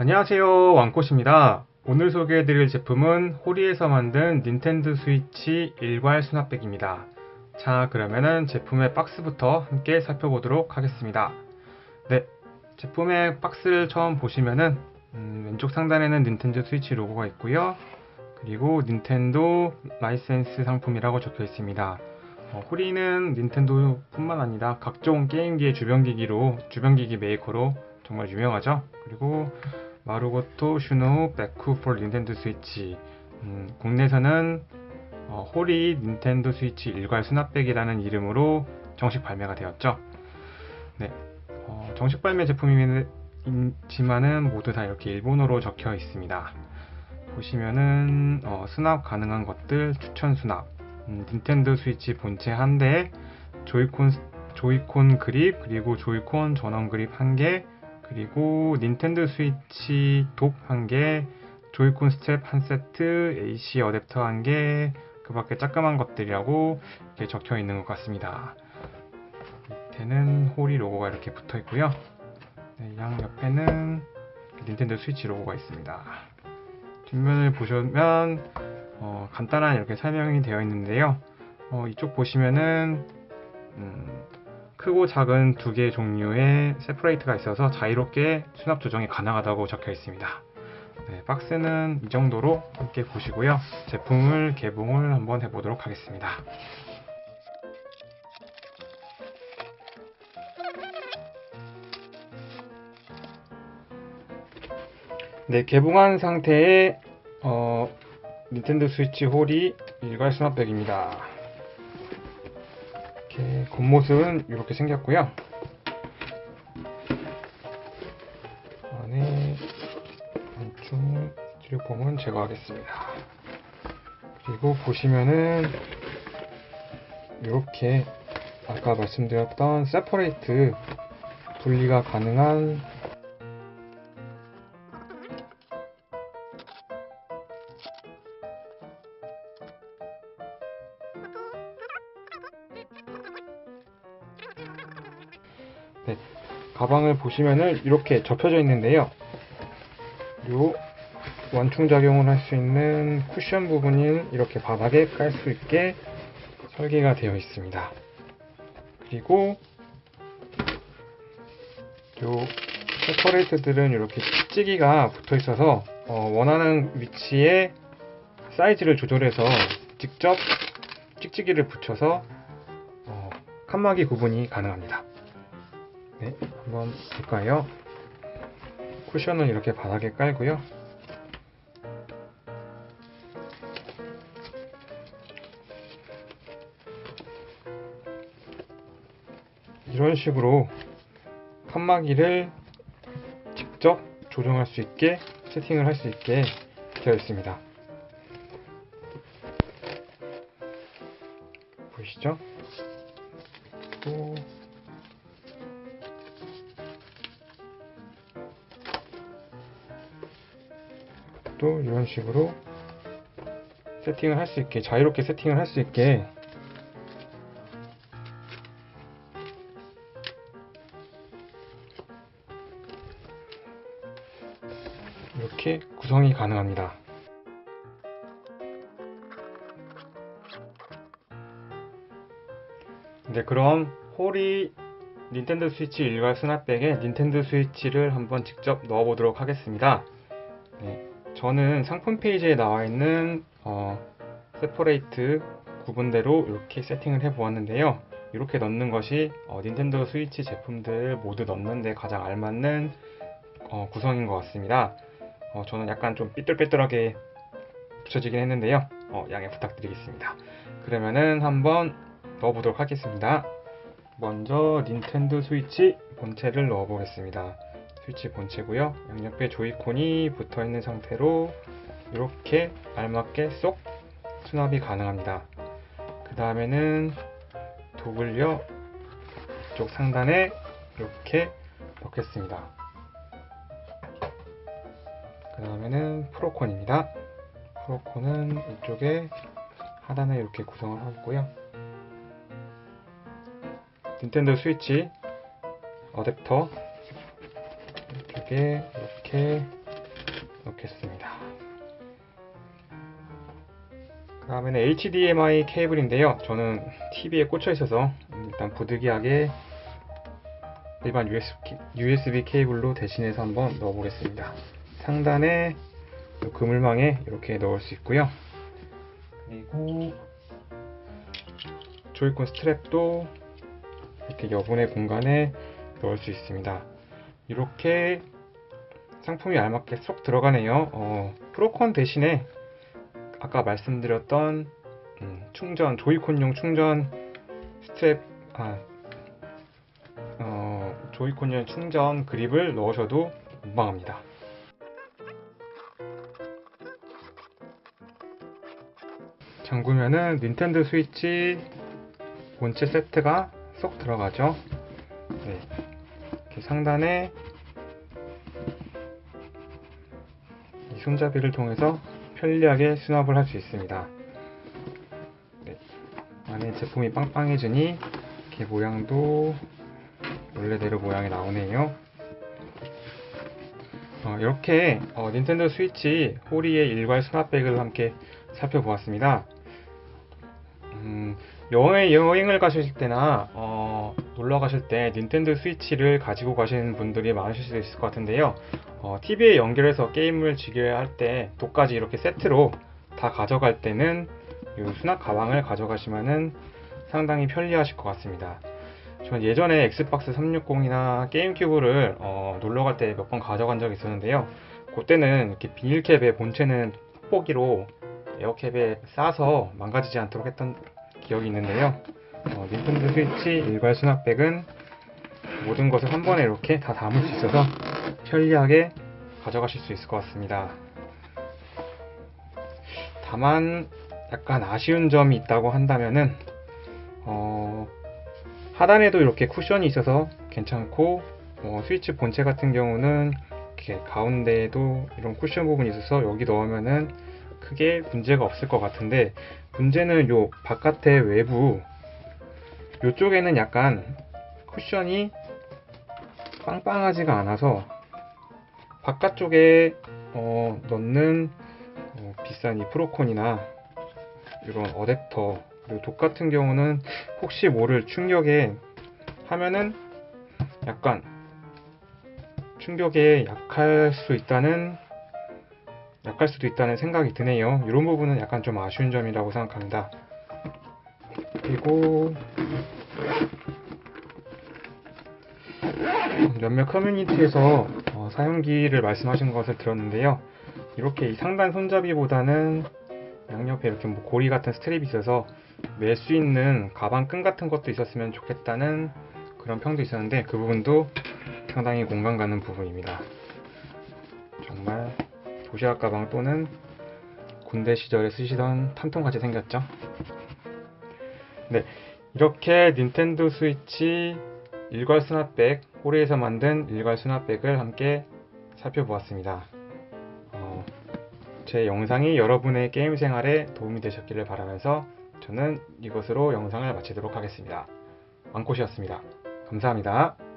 안녕하세요. 왕꽃입니다. 오늘 소개해드릴 제품은 호리에서 만든 닌텐도 스위치 일괄 수납백입니다. 자 그러면은 제품의 박스부터 함께 살펴보도록 하겠습니다. 네 제품의 박스를 처음 보시면은 음, 왼쪽 상단에는 닌텐도 스위치 로고가 있고요. 그리고 닌텐도 라이센스 상품이라고 적혀 있습니다. 어, 호리는 닌텐도 뿐만 아니라 각종 게임기의 주변기기로 주변기기 메이커로 정말 유명하죠? 그리고 마루고토 슈노 백후 폴 닌텐도 스위치 음, 국내에서는 어, 호리 닌텐도 스위치 일괄 수납백이라는 이름으로 정식 발매가 되었죠. 네, 어, 정식 발매 제품이지만은 모두 다 이렇게 일본어로 적혀 있습니다. 보시면은 어, 수납 가능한 것들 추천 수납 음, 닌텐도 스위치 본체 한 대, 조이콘 조이콘 그립 그리고 조이콘 전원 그립 한 개, 그리고 닌텐도 스위치 독 한 개, 조이콘 스텝 한 세트, AC 어댑터 한 개, 그 밖에 자그만 것들이라고 이렇게 적혀 있는 것 같습니다. 밑에는 호리 로고가 이렇게 붙어 있고요. 네, 양 옆에는 닌텐도 스위치 로고가 있습니다. 뒷면을 보시면 어, 간단한 이렇게 설명이 되어 있는데요. 어, 이쪽 보시면은 음, 크고 작은 두 개의 종류의 세퍼레이트가 있어서 자유롭게 수납 조정이 가능하다고 적혀 있습니다. 네, 박스는 이 정도로 함께 보시고요. 제품을 개봉을 한번 해보도록 하겠습니다. 네, 개봉한 상태의 어, 닌텐도 스위치 홀이 일괄 수납백입니다. 이렇게 겉모습은 이렇게 생겼고요. 안에 안쪽 스티로폼은 제거하겠습니다. 그리고 보시면은 이렇게 아까 말씀드렸던 세퍼레이트 분리가 가능한 네, 가방을 보시면은 이렇게 접혀져 있는데요. 요 완충 작용을 할 수 있는 쿠션 부분인 이렇게 바닥에 깔 수 있게 설계가 되어 있습니다. 그리고 요 세퍼레이트들은 이렇게 찍찍이가 붙어 있어서 어, 원하는 위치에 사이즈를 조절해서 직접 찍찍이를 붙여서 어, 칸막이 구분이 가능합니다. 네, 한번 볼까요? 쿠션을 이렇게 바닥에 깔고요. 이런 식으로 칸막이를 직접 조정할 수 있게 세팅을 할 수 있게 되어 있습니다. 보이시죠? 그 또 이런 식으로 세팅을 할 수 있게 자유롭게 세팅을 할 수 있게 이렇게 구성이 가능합니다. 네, 그럼 홀이 닌텐도 스위치 일괄 수납백에 닌텐도 스위치를 한번 직접 넣어보도록 하겠습니다. 네, 저는 상품 페이지에 나와 있는 어, 세퍼레이트 구분대로 이렇게 세팅을 해 보았는데요. 이렇게 넣는 것이 어, 닌텐도 스위치 제품들 모두 넣는데 가장 알맞는 어, 구성인 것 같습니다. 어, 저는 약간 좀 삐뚤빼뚤하게 붙여지긴 했는데요. 어, 양해 부탁드리겠습니다. 그러면은 한번 넣어보도록 하겠습니다. 먼저 닌텐도 스위치 본체를 넣어보겠습니다. 스위치 본체고요. 양옆에 조이콘이 붙어 있는 상태로 이렇게 알맞게 쏙 수납이 가능합니다. 그 다음에는 독을요 이쪽 상단에 이렇게 넣겠습니다. 그 다음에는 프로콘입니다. 프로콘은 이쪽에 하단에 이렇게 구성을 하고요. 닌텐도 스위치 어댑터 이쪽에 이렇게 좋겠습니다. 그 다음에는 HDMI 케이블인데요. 저는 TV에 꽂혀 있어서 일단 부득이하게 일반 USB 케이블로 대신해서 한번 넣어보겠습니다. 상단에 요 그물망에 이렇게 넣을 수 있고요. 그리고 조이콘 스트랩도 이렇게 여분의 공간에 넣을 수 있습니다. 이렇게 상품이 알맞게 쏙 들어가네요. 어, 프로콘 대신에 아까 말씀드렸던 음, 충전 조이콘용 충전 스트랩 아, 어, 조이콘용 충전 그립을 넣으셔도 무방합니다. 잠그면은 닌텐도 스위치 본체 세트가 쏙 들어가죠. 네. 상단에 이 손잡이를 통해서 편리하게 수납을 할 수 있습니다. 네. 안에 제품이 빵빵해지니 이렇게 모양도 원래대로 모양이 나오네요. 어, 이렇게 어, 닌텐도 스위치 호리의 일괄 수납백을 함께 살펴보았습니다. 음, 여행, 여행을 가실 때나 어, 놀러 가실 때 닌텐도 스위치를 가지고 가시는 분들이 많으실 수 있을 것 같은데요. 어, TV에 연결해서 게임을 즐겨야 할때 독까지 이렇게 세트로 다 가져갈 때는 이 수납 가방을 가져가시면은 상당히 편리하실 것 같습니다. 전 예전에 엑스박스 360이나 게임큐브를 어, 놀러 갈 때 몇 번 가져간 적이 있었는데요. 그때는 이렇게 비닐캡에 본체는 뽁뽁이로 에어캡에 싸서 망가지지 않도록 했던 기억이 있는데요. 어, 닌텐도 스위치 일괄 수납백은 모든 것을 한 번에 이렇게 다 담을 수 있어서 편리하게 가져가실 수 있을 것 같습니다. 다만 약간 아쉬운 점이 있다고 한다면은 어, 하단에도 이렇게 쿠션이 있어서 괜찮고 어, 스위치 본체 같은 경우는 이렇게 가운데에도 이런 쿠션 부분이 있어서 여기 넣으면은 크게 문제가 없을 것 같은데 문제는 요 바깥의 외부 요쪽에는 약간 쿠션이 빵빵하지가 않아서 바깥쪽에 어, 넣는 어, 비싼 이 프로콘이나 이런 어댑터 그리고 독 같은 경우는 혹시 모를 충격에 하면은 약간 충격에 약할 수 있다는 약할 수도 있다는 생각이 드네요. 이런 부분은 약간 좀 아쉬운 점이라고 생각합니다. 그리고 몇몇 커뮤니티에서 어, 사용기를 말씀하신 것을 들었는데요. 이렇게 이 상단 손잡이보다는 양옆에 이렇게 뭐 고리 같은 스트랩이 있어서 멜 수 있는 가방 끈 같은 것도 있었으면 좋겠다는 그런 평도 있었는데 그 부분도 상당히 공감 가는 부분입니다. 정말 도시락 가방 또는 군대 시절에 쓰시던 탄통같이 생겼죠. 네, 이렇게 닌텐도 스위치 일괄 수납백, 호리에서 만든 일괄 수납백을 함께 살펴보았습니다. 어, 제 영상이 여러분의 게임 생활에 도움이 되셨기를 바라면서 저는 이것으로 영상을 마치도록 하겠습니다. 왕꽃이었습니다. 감사합니다.